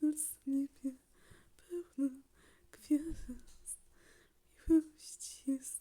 на слепе, певно, квест, и чист.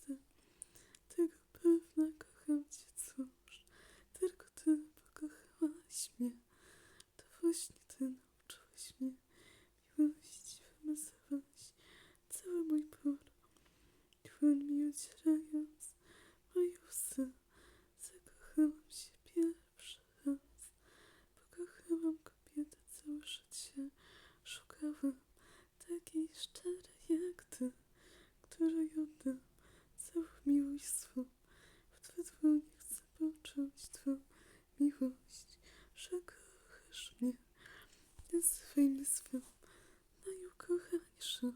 Której oddam całą miłość swą. W twe dłonie chcę poczuć twą miłość, że kochasz mnie. Nazywaj swą najukochańszą.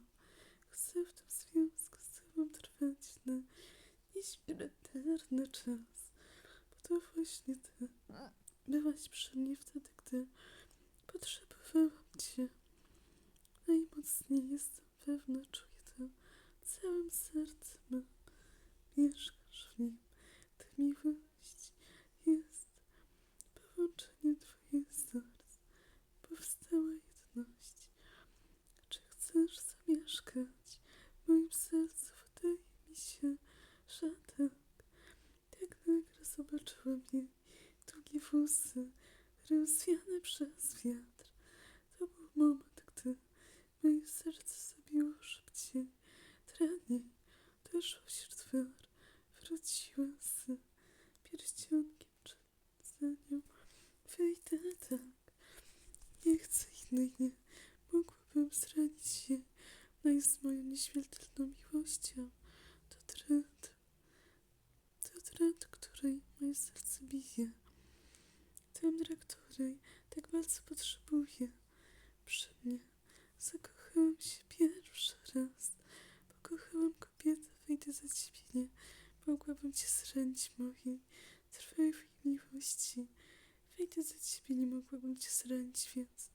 Chcę w tym związku z tobą trwać na nieśmiertelny czas, bo to właśnie ty byłaś przy mnie wtedy, całym sercem. Mieszkasz w nim. Ta miłość jest połączeniem twoich serc. Powstała jedność. Czy chcesz zamieszkać w moim sercu? Wydaje mi się, że tak. Tak nagle zobaczyłam jej długie włosy, rozwiane przez wiatr. To był moment, gdy moje serce. Tranie doszło wśród twar, wróciła z pierścionkiem czy za nią. Wyjdę tak. Nie chcę innej, nie. Mogłabym zranić się. Ona jest moją nieśmiertelną miłością. To trend. To trend, której moje serce bije. Tędra, której tak bardzo potrzebuję. Przy mnie zakochałam się pierwszy raz. Pokochałam kobietę, wejdę za ciebie, nie. Mogłabym cię zranić mojej trwałej miłości. Wejdę za ciebie, nie mogłabym cię zranić, więc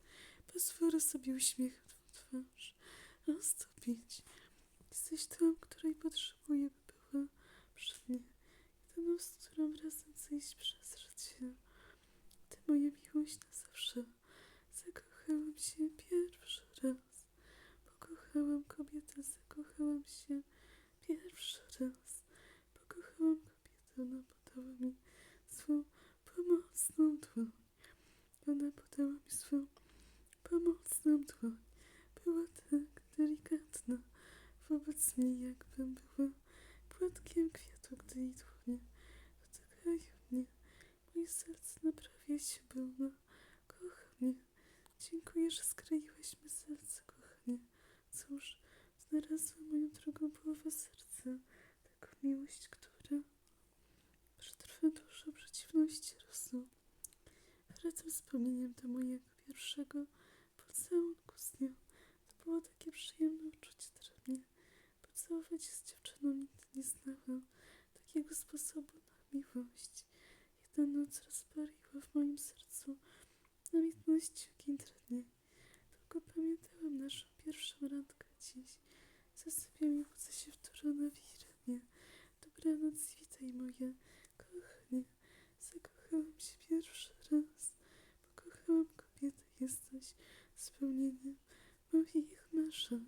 pozwolę sobie uśmiechać twą twarz, roztopić. Jesteś tą, której potrzebuję, by była przy mnie. Jedyną, z którą razem zejść przez życie. Ty moja miłość na zawsze. Zakochałam się pierwszy raz. Pokochałam kobietę, zakochałam się pierwszy raz. Pokochałam kobietę, ona podała mi pomocną dłoń. Ona podała mi swą pomocną dłoń. Była tak delikatna wobec mnie, jakbym była płatkiem kwiatu, gdy jej dłonie dotykają mnie. Moje serce naprawia się, ona kocha mnie. Dziękuję, że skroiłeś mi serce, kochanie. Cóż, znalazłam moją drugą połowę pierwszego pocałunku z nią. To było takie przyjemne uczucie dla mnie. Pocałować się z dziewczyną nigdy nie znałam takiego sposobu na miłość. Jedna noc rozpaliła w moim sercu namiętności ogień trudniej. 生